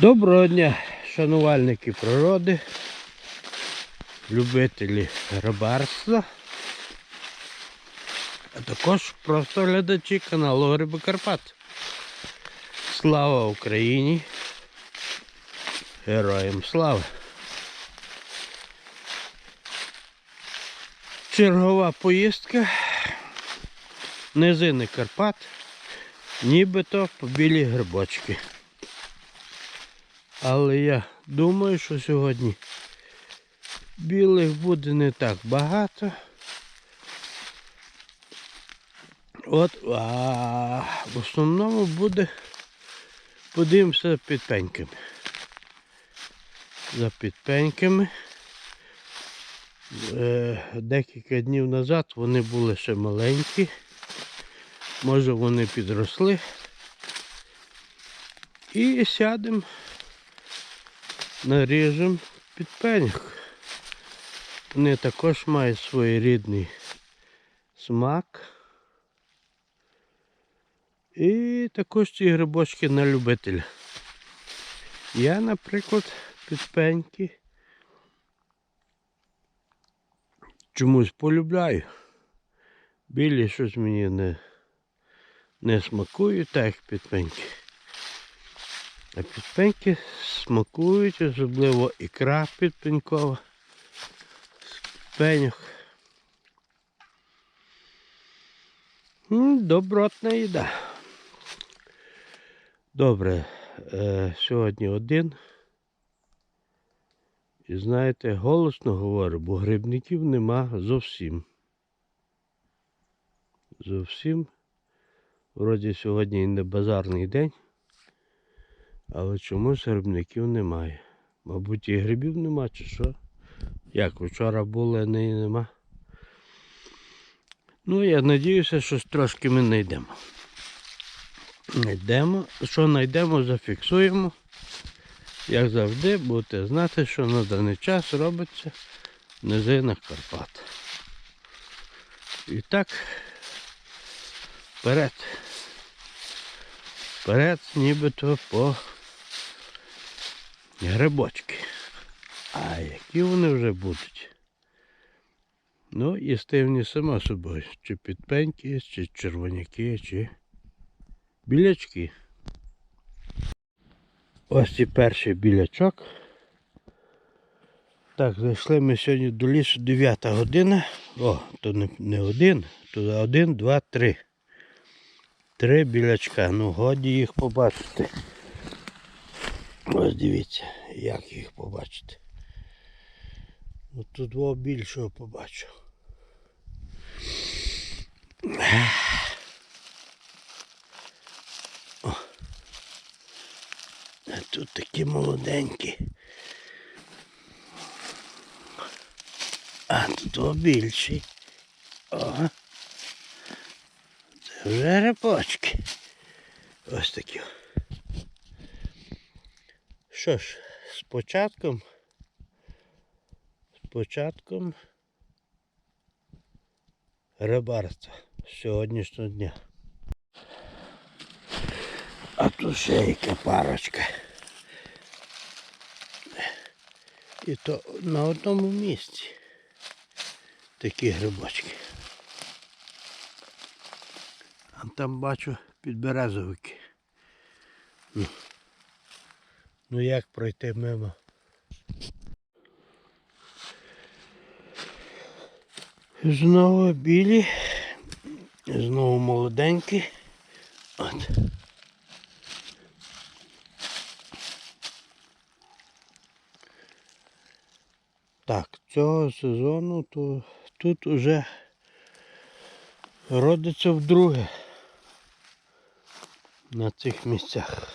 Доброго дня, шанувальники природи, любителі рибарства, а також просто глядачі каналу Гриби Карпат. Слава Україні! Героям слави! Чергова поїздка, низини Карпат, нібито по білі грибочки. Але я думаю, що сьогодні білих буде не так багато. От, а в основному буде, подивимося під пеньками. За підпеньками. Е, Декілька днів назад вони були ще маленькі. Може вони підросли. І сядемо наріжемо під пеньок. Вони також мають своєрідний смак. І також ці грибочки на любителя. Я, наприклад, під пеньки чомусь полюбляю. Білі щось мені не, не смакують, так як підпеньки. А підпеньки смакують, особливо ікра підпенькова. З пеньок. Добротна їда. Добре, е, сьогодні один. І знаєте, голосно говорю, бо грибників нема зовсім. Зовсім. Вроді сьогодні не базарний день. Але чомусь грибників немає. Мабуть, і грибів нема, чи що? Як вчора було, а нині нема. Ну, я сподіваюся, що трошки ми знайдемо. Знайдемо. Що знайдемо, зафіксуємо. Як завжди, будете знати, що на даний час робиться в низинах Карпат. І так, вперед. Вперед, нібито по грибочки. А які вони вже будуть? Ну, їстивні само собою. Чи підпеньки, чи червоняки, чи білячки. Ось і перший білячок. Так, зайшли ми сьогодні до лісу 9 година. О, то не, не один, то один, два, три. Три білячка. Ну, годі їх побачити. Ось дивіться, як їх побачити. Ну, тут два більшого побачу. О. А тут такі молоденькі. А тут більші. О. Це вже репочки. Ось такі. Що ж, з початком. З початком рибарства сьогоднішнього дня. А тут ще яка парочка. І то на одному місці такі грибочки. А там бачу підберезовики. Ну, як пройти мимо? Знову білі, знову молоденькі. От. Так, цього сезону то тут уже родиться вдруге на цих місцях.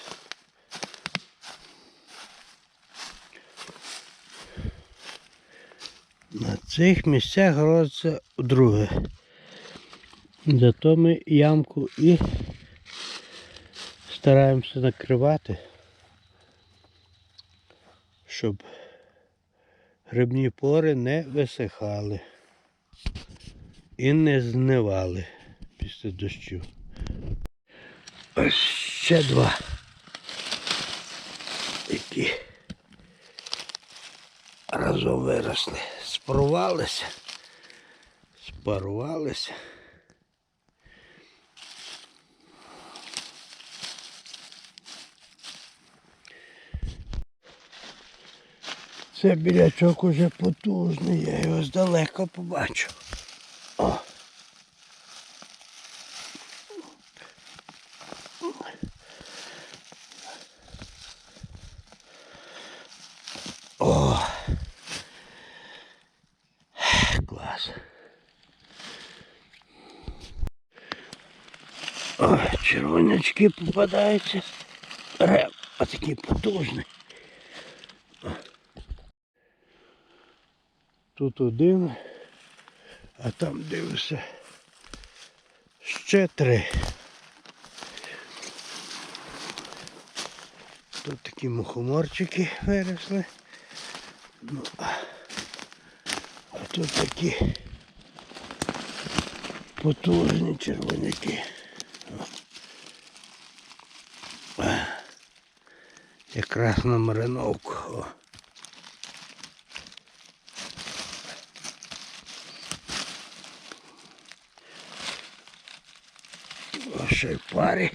На цих місцях родиться вдруге. Зато ми ямку і стараємося накривати, щоб грибні пори не висихали і не знивали після дощу. Ось ще два. І такі разом виросли. Спарувалися. Спарувалися. Це білячок уже потужний, я його здалека побачив. О. О. Клас. О, червонячки попадаються. Реп, а такий потужний. Тут один, а там дивишся ще три. Тут такі мухоморчики виросли. Ну, а тут такі потужні червоняки. О. А. Якраз на мариновку. О. Й парі.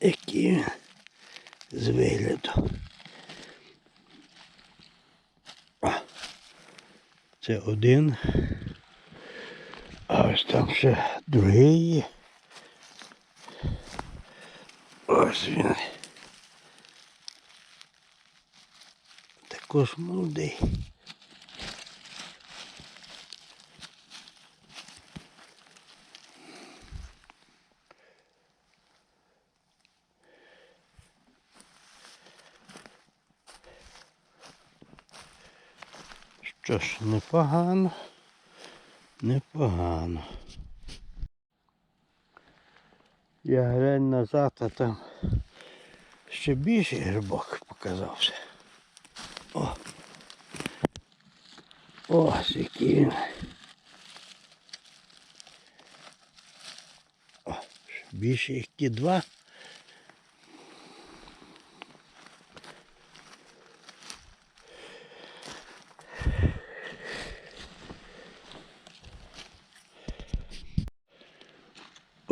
Який він з вигляду. О, Це один. А ось там ще другий. Ось він. Також молодий. Що ж, непогано, непогано. Я глянь назад, а там ще більший грибок показався. О! Ось який він. О, більше як ті два.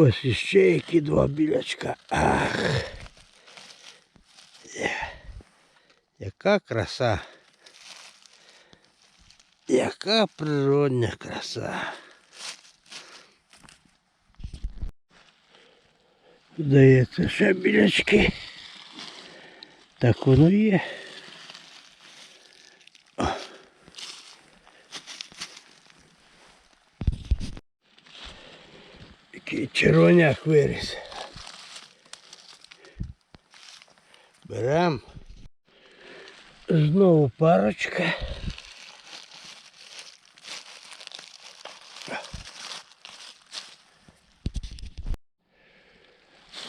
Ось іще які два білячка. Ах. Яка краса. Яка природня краса. Здається, ще білячки. Так воно є. О. Який червоняк виріс. Берем. Знову парочка.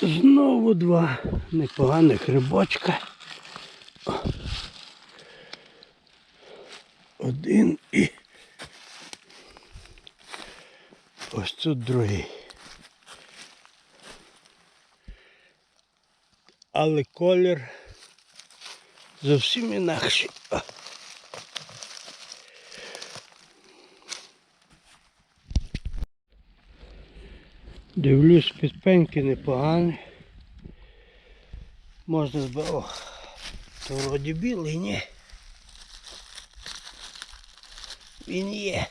Знову два непоганих рибочка. Один і ось тут другий. Але колір зовсім інакший. Дивлюсь, підпеньки непогані. Можна зб... О, то вроді білий, ні. Він є.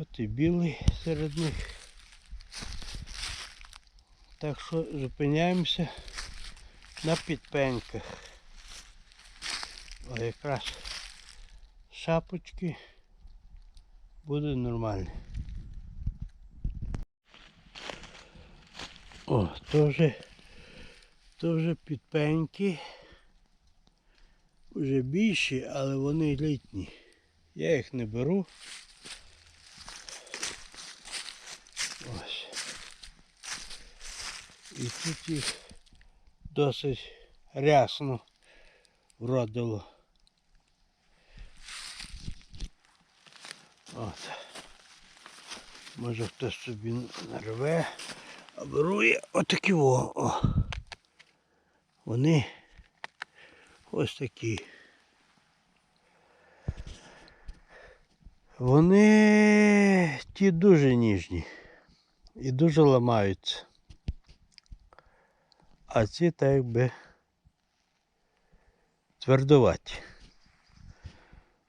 От і білий серед них. Так що зупиняємося на підпеньках. О, якраз шапочки буде нормально. О, то вже підпеньки. Вже більші, але вони літні. Я їх не беру. І тут їх досить рясно вродило. От. Може хтось собі нарве, а беру я отакі о. о. Вони ось такі. Вони ті дуже ніжні і дуже ламаються. А ці так якби твердуваті.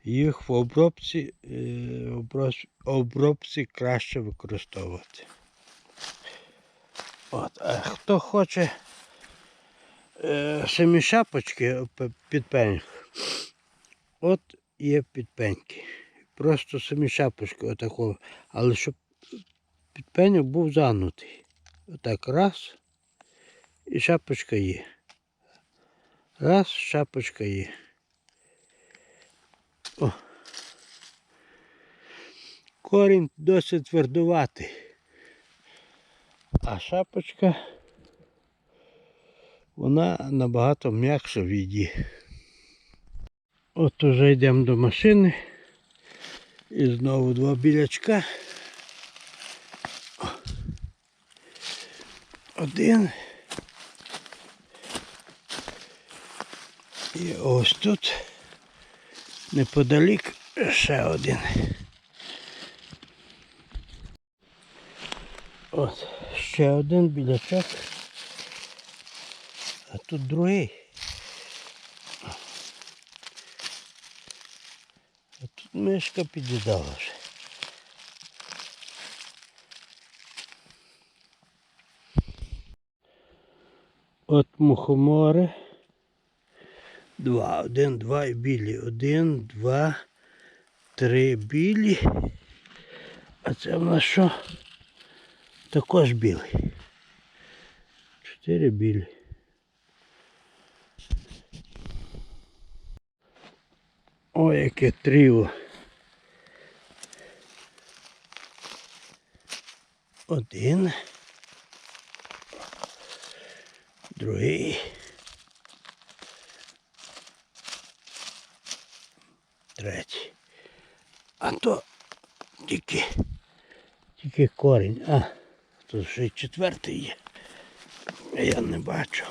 Їх в обробці, е, обробці краще використовувати. От, а хто хоче е, самі шапочки п- підпеньок, от є підпеньки. Просто самі шапочки отакого. Але щоб підпеньок був загнутий. Отак раз. І шапочка є. Раз, шапочка є. О. Корінь досить твердуватий. А шапочка вона набагато м'якша в їді. От уже йдемо до машини. І знову два білячка. Один. І ось тут неподалік ще один. От, ще один білячок. А тут другий. А тут мишка під'їдала вже. От мухомори. Два, один, два і білі. Один, два, три білі. А це в нас що? Також білий. Чотири білі. Ой, яке тріо. Один. Другий. Третій. А то тільки, тільки корінь. А, тут ще й четвертий є. А Я не бачу.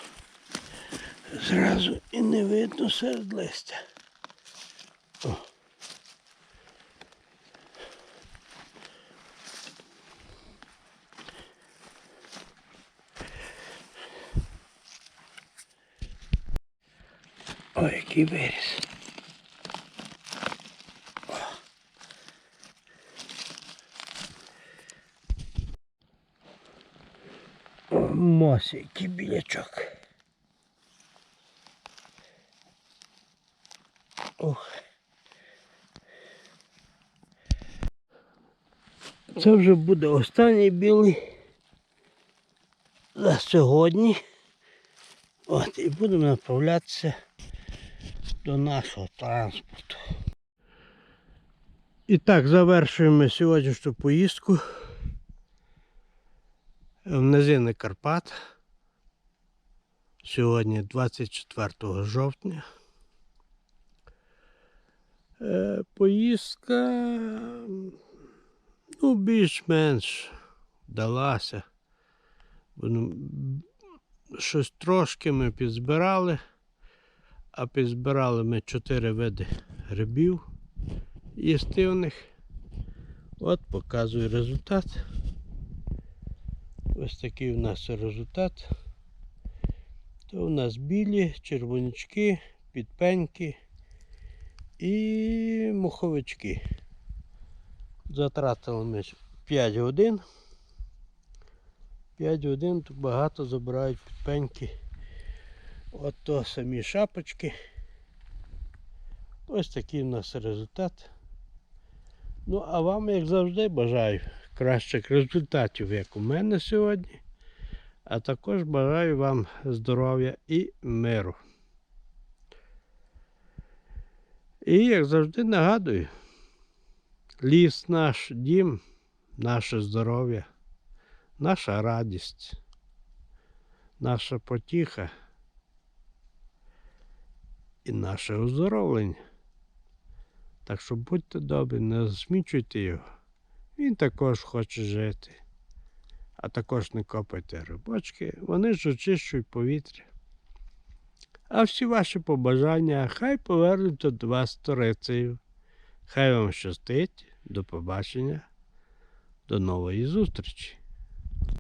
Зразу і не видно серед листя. О. Ой, який виріс. О, Мосі, який білячок. Ох. Це вже буде останній білий за сьогодні. От, і будемо направлятися до нашого транспорту. І так, завершуємо сьогоднішню поїздку в низини Карпат. Сьогодні 24 жовтня. Е, Поїздка ну, більш-менш вдалася. Щось трошки ми підзбирали, а підзбирали ми чотири види грибів їстивних. От показую результат. Ось такий у нас результат. То у нас білі, червонячки, підпеньки і муховички. Затратили ми 5 годин. 5 годин тут багато забирають підпеньки. От то самі шапочки. Ось такий у нас результат. Ну, а вам, як завжди, бажаю кращих результатів, як у мене сьогодні. А також бажаю вам здоров'я і миру. І як завжди нагадую, ліс наш дім, наше здоров'я, наша радість, наша потіха і наше оздоровлення. Так що будьте добрі, не засмічуйте його. Він також хоче жити. А також не копайте рибочки, вони ж очищують повітря. А всі ваші побажання хай повернуться до вас сторицею. Хай вам щастить, до побачення, до нової зустрічі.